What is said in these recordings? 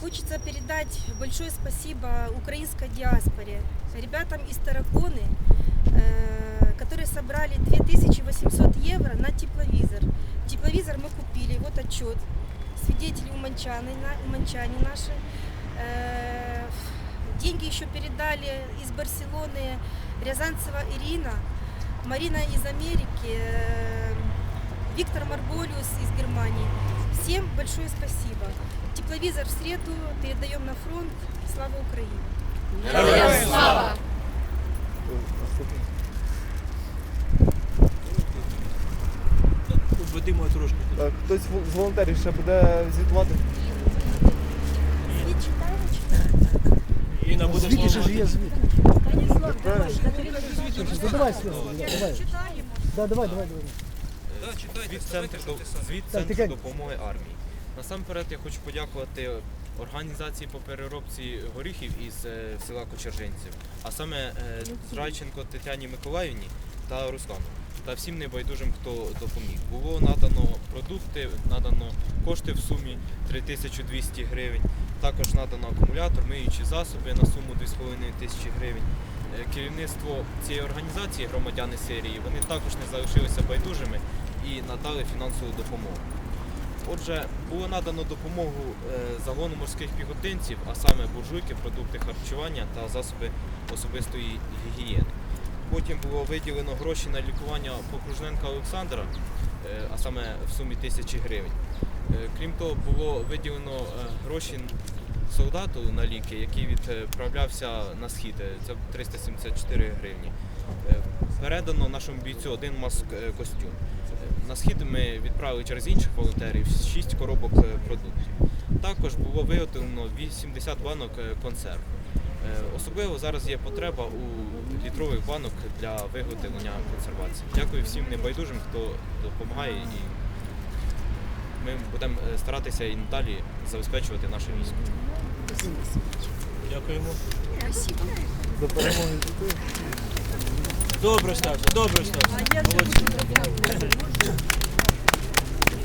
Хочется передать большое спасибо украинской диаспоре, ребятам из Тараконы, э, которые собрали 2800 евро на тепловизор. Тепловизор мы купили, вот отчет. Свидетели уманчаны, уманчане наши. Э, Деньги еще передали из Барселоны Рязанцева Ирина, Марина из Америки, э, Виктор Марболиус из Германии. Всем большое спасибо. Тепловизор в среду передаем на фронт. Слава Украине! Героям слава! Ведимо трошки. Так, хтось з волонтерів ще буде звітувати? Інна буде Звідки слово. ж є звідки? Давай, Свят, давай. Да, давай, давай, давай. Звіт звіт Так, центру допомоги армії. Насамперед я хочу подякувати організації по переробці горіхів із е, села Кочержинців, а саме е, Зрайченко Тетяні Миколаївні та Руслану. Та всім небайдужим, хто допоміг. Було надано продукти, надано кошти в сумі 3200 гривень. Також надано акумулятор, миючі засоби на суму 2,5 тисячі гривень. Е, Керівництво цієї організації, громадяни Сирії, вони також не залишилися байдужими і надали фінансову допомогу. Отже, було надано допомогу е, загону морських піхотинців, а саме буржуйки, продукти харчування та засоби особистої гігієни. Потім було виділено гроші на лікування Покружненка Олександра, е, а саме в сумі тисячі гривень. Е, Крім того, було виділено гроші солдату на ліки, який відправлявся на схід. Це 374 гривні. Передано нашому бійцю один маск-костюм. На схід ми відправили через інших волонтерів 6 коробок е, продуктів. Також було виготовлено 80 банок е, консерв. Е, Особливо зараз є потреба у літрових банок для виготовлення консервації. Дякую всім небайдужим, хто допомагає, і ми будемо старатися і надалі забезпечувати наше військо. Дякуємо. До перемоги дітей. Добре, Стася, добре. Молодці.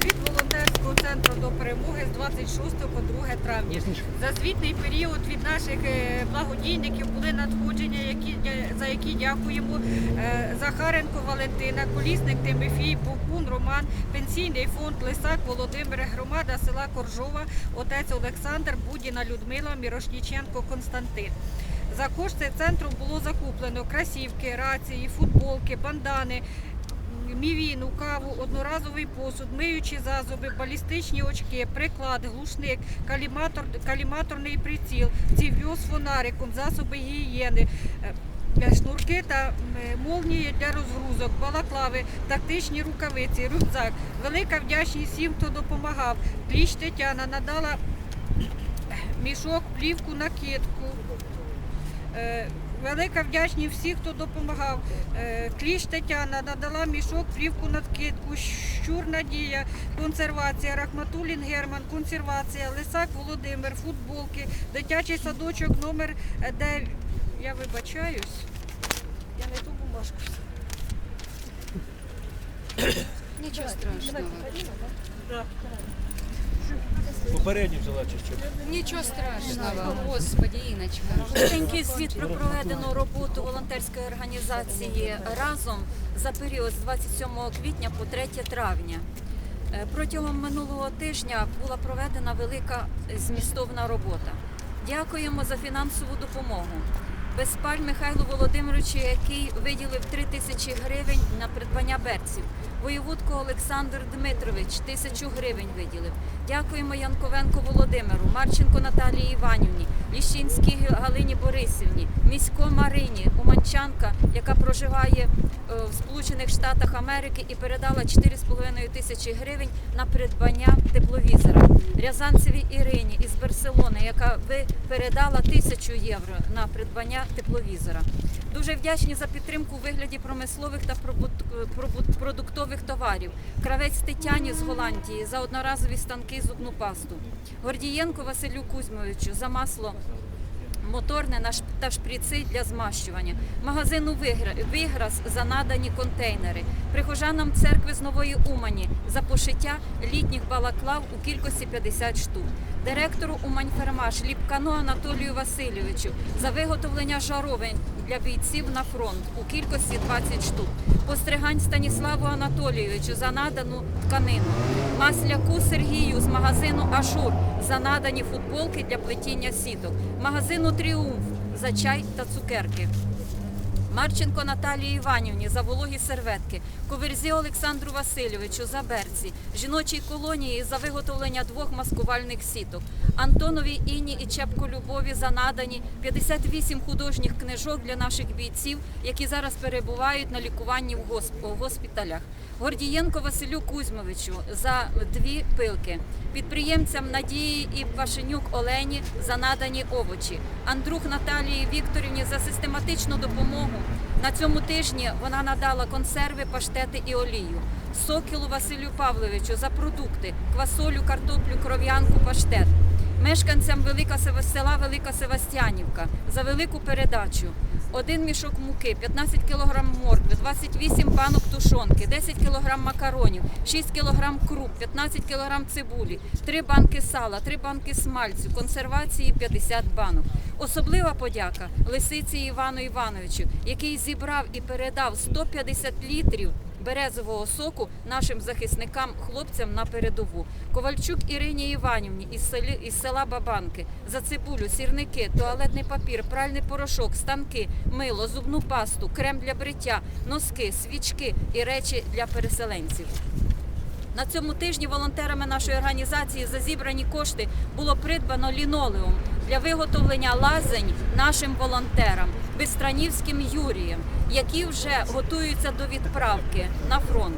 Від волонтерського центру до перемоги з 26 по 2 травня. За звітний період від наших е, благодійників були надходження, які, за які дякуємо. Е, Захаренко Валентина, Колісник Тимофій, Бокун Роман, Пенсійний фонд Лисак Володимир, громада села Коржова, отець Олександр, Будіна Людмила, Мірошніченко Константин. За кошти центру було закуплено красівки, рації, футболки, бандани, мівіну, каву, одноразовий посуд, миючі засоби, балістичні очки, приклад, глушник, каліматор, каліматорний приціл, ців'ю з фонариком, засоби гігієни. е, Шнурки та м, молнії для розгрузок, балаклави, тактичні рукавиці, рюкзак. Велика вдячність всім, хто допомагав. Кліч Тетяна надала мішок, плівку, накидку. Е, Велика вдячність всіх, хто допомагав. Е, Кліш Тетяна надала мішок, плівку надкидку, щур Надія, консервація, Рахматулін Герман, консервація, Лисак Володимир, футболки, дитячий садочок номер 9. Я вибачаюсь. Я не ту бумажку. Нічого страшного. Попередній взяла чи що? Нічого страшного. Господі, Іночка. Коротенький звіт про проведену роботу волонтерської організації разом за період з 27 квітня по 3 травня. Е, Протягом минулого тижня була проведена велика змістовна робота. Дякуємо за фінансову допомогу. Безпаль Михайлу Володимировичу, який виділив 3 тисячі гривень на придбання берців. Воєвудко Олександр Дмитрович тисячу гривень виділив. Дякуємо Янковенко Володимиру, Марченко Наталії Іванівні, Ліщинській Галині Борисівні, місько Марині, Уманчанка, яка проживає е, в Сполучених Штатах Америки і передала 4,5 тисячі гривень на придбання тепловізора. Рязанцевій Ірині із Барселони, яка ви передала тисячу євро на придбання тепловізора. Дуже вдячні за підтримку у вигляді промислових та продуктових товарів. Кравець Тетяні з Голландії за одноразові станки зубну пасту. Гордієнко Василю Кузьмовичу за масло моторне та шприци для змащування, магазину «Вигра- Виграс за надані контейнери, прихожанам церкви з Нової Умані за пошиття літніх балаклав у кількості 50 штук, директору Уманьфермаш Ліпкану Анатолію Васильовичу за виготовлення жаровень для бійців на фронт у кількості 20 штук, постригань Станіславу Анатолійовичу за надану тканину, Масляку Сергію з магазину Ашур за надані футболки для плетіння сіток, магазину Тріумф за чай та цукерки. Марченко Наталії Іванівні за вологі серветки, Коверзі Олександру Васильовичу за берці, жіночій колонії за виготовлення двох маскувальних сіток, Антонові Інні і Чепко Любові за надані 58 художніх книжок для наших бійців, які зараз перебувають на лікуванні в госпіталях. Гордієнко Василю Кузьмовичу за дві пилки, підприємцям Надії і Пашенюк Олені за надані овочі, Андрух Наталії Вікторівні за систематичну допомогу. На цьому тижні вона надала консерви, паштети і олію. Сокілу Василю Павловичу за продукти, квасолю, картоплю, кров'янку, паштет. Мешканцям Велика села Велика Севастянівка за велику передачу. Один мішок муки, 15 кг моркви, 28 банок тушонки, 10 кг макаронів, 6 кг круп, 15 кг цибулі, 3 банки сала, 3 банки смальцю, консервації 50 банок. Особлива подяка Лисиці Івану Івановичу, який зібрав і передав 150 літрів березового соку нашим захисникам, хлопцям на передову. Ковальчук Ірині Іванівні із, селі, із села Бабанки за цибулю, сірники, туалетний папір, пральний порошок, станки, мило, зубну пасту, крем для бриття, носки, свічки і речі для переселенців. На цьому тижні волонтерами нашої організації за зібрані кошти було придбано лінолеум для виготовлення лазень нашим волонтерам Бистранівським Юрієм, які вже готуються до відправки на фронт.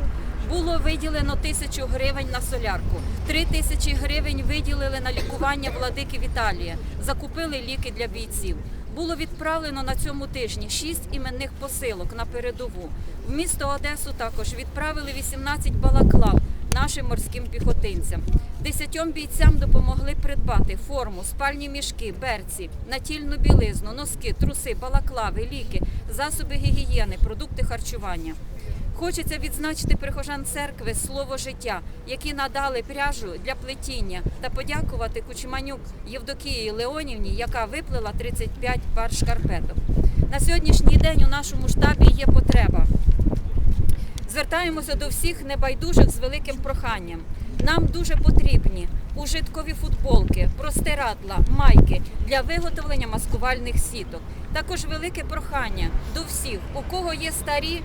Було виділено тисячу гривень на солярку, три тисячі гривень виділили на лікування владики Віталія, закупили ліки для бійців. Було відправлено на цьому тижні шість іменних посилок на передову. В місто Одесу також відправили 18 балаклав нашим морським піхотинцям. Десятьом бійцям допомогли придбати форму, спальні мішки, берці, натільну білизну, носки, труси, балаклави, ліки, засоби гігієни, продукти харчування. Хочеться відзначити прихожан церкви слово життя, які надали пряжу для плетіння, та подякувати Кучманюк Євдокії Леонівні, яка виплела 35 пар шкарпеток. На сьогоднішній день у нашому штабі є потреба. Звертаємося до всіх небайдужих з великим проханням. Нам дуже потрібні ужиткові футболки, простирадла, майки для виготовлення маскувальних сіток. Також велике прохання до всіх, у кого є старі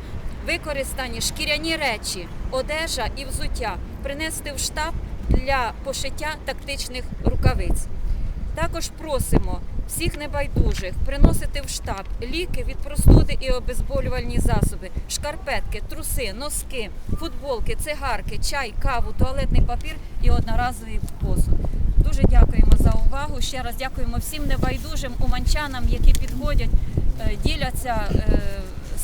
використані шкіряні речі, одежа і взуття, принести в штаб для пошиття тактичних рукавиць. Також просимо всіх небайдужих приносити в штаб ліки від простуди і обезболювальні засоби, шкарпетки, труси, носки, футболки, цигарки, чай, каву, туалетний папір і одноразовий посуд. Дуже дякуємо за увагу. Ще раз дякуємо всім небайдужим уманчанам, які підходять, е, діляться е,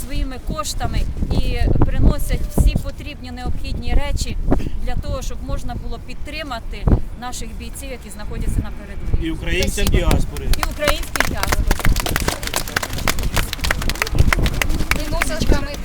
своїми коштами і приносять всі потрібні необхідні речі для того, щоб можна було підтримати наших бійців, які знаходяться на передовій. І українцям діаспори. І український діаспори. І музичками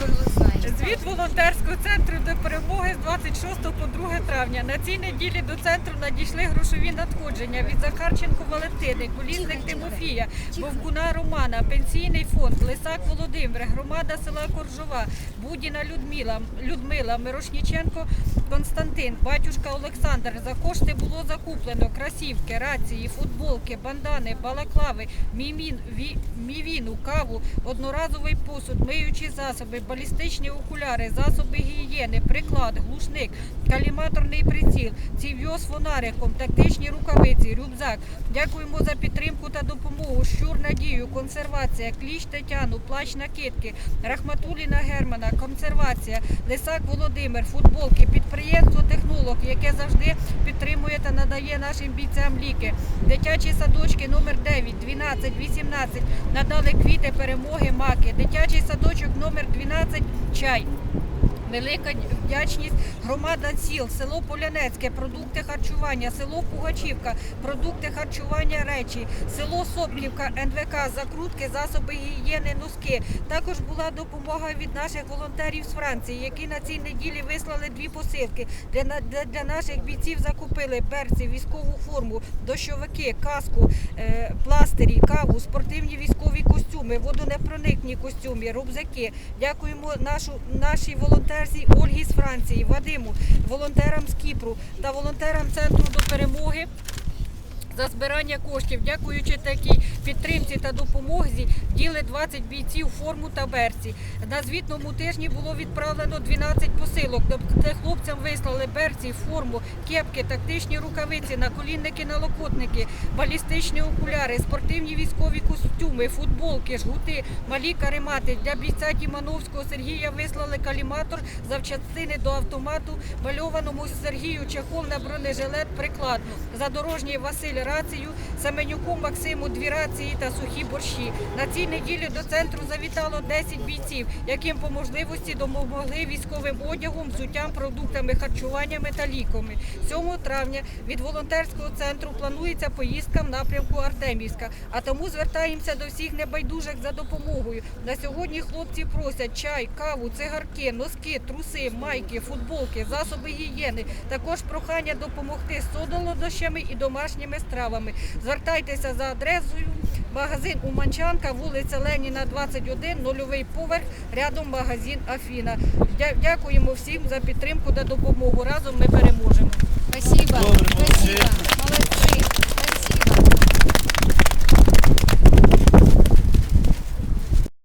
Звіт волонтерського центру до перемоги з 26 по 2 травня. На цій неділі до центру надійшли грошові надходження від Захарченко Валентини, Колісник Тимофія, Вовкуна Романа, Пенсійний фонд, Лисак Володимир, громада села Коржова, Будіна Людмила, Людмила, Мирошніченко Константин, батюшка Олександр. За кошти було закуплено красівки, рації, футболки, бандани, балаклави, мівіну, каву, одноразовий посуд, миючі засоби, балістичні окуляри, засоби гігієни, приклад, глушник, каліматорний приціл, ців'йо з фонариком, тактичні рукавиці, рюкзак. Дякуємо за підтримку та допомогу. Щур Надію, консервація, кліч Тетяну, плащ накидки, Рахматуліна Германа, консервація, Лисак Володимир, футболки, підприємство Технолог, яке завжди підтримує та надає нашим бійцям ліки. Дитячі садочки номер 9, 12, 18 надали квіти перемоги маки. Дитячий садочок номер 12 чай. Велика вдячність громада сіл, село Полянецьке, продукти харчування, село Пугачівка, продукти харчування речі, село Сопківка, НВК, закрутки, засоби гігієни, носки. Також була допомога від наших волонтерів з Франції, які на цій неділі вислали дві посилки. Для, для, для наших бійців закупили берці, військову форму, дощовики, каску, е, пластирі, каву, спортивні військові костюми, водонепроникні костюми, рюкзаки. Дякуємо нашу, нашій волонтерці Ольгі з Франції, Вадиму, волонтерам з Кіпру та волонтерам центру до перемоги. За збирання коштів, дякуючи такій підтримці та допомозі, діли 20 бійців форму та берці. На звітному тижні було відправлено 12 посилок, де хлопцям вислали берці, форму, кепки, тактичні рукавиці, наколінники, налокотники, балістичні окуляри, спортивні військові костюми, футболки, жгути, малі каремати. Для бійця Тімановського Сергія вислали каліматор завчастини до автомату, мальованому Сергію чехол на бронежилет приклад. Задорожній Василь рацію, Семенюку Максиму дві рації та сухі борщі. На цій неділі до центру завітало 10 бійців, яким по можливості допомогли військовим одягом, взуттям, продуктами, харчуваннями та ліками. 7 травня від волонтерського центру планується поїздка в напрямку Артемівська. А тому звертаємося до всіх небайдужих за допомогою. На сьогодні хлопці просять чай, каву, цигарки, носки, труси, майки, футболки, засоби гігієни. Також прохання допомогти з солодощами і домашніми стравами. Звертайтеся за адресою. Магазин Уманчанка, вулиця Леніна, 21, нульовий поверх, рядом магазин Афіна. Дякуємо всім за підтримку та допомогу. Разом ми переможемо. Спасибо. Добре, молодці. Спасибо. Молодцы.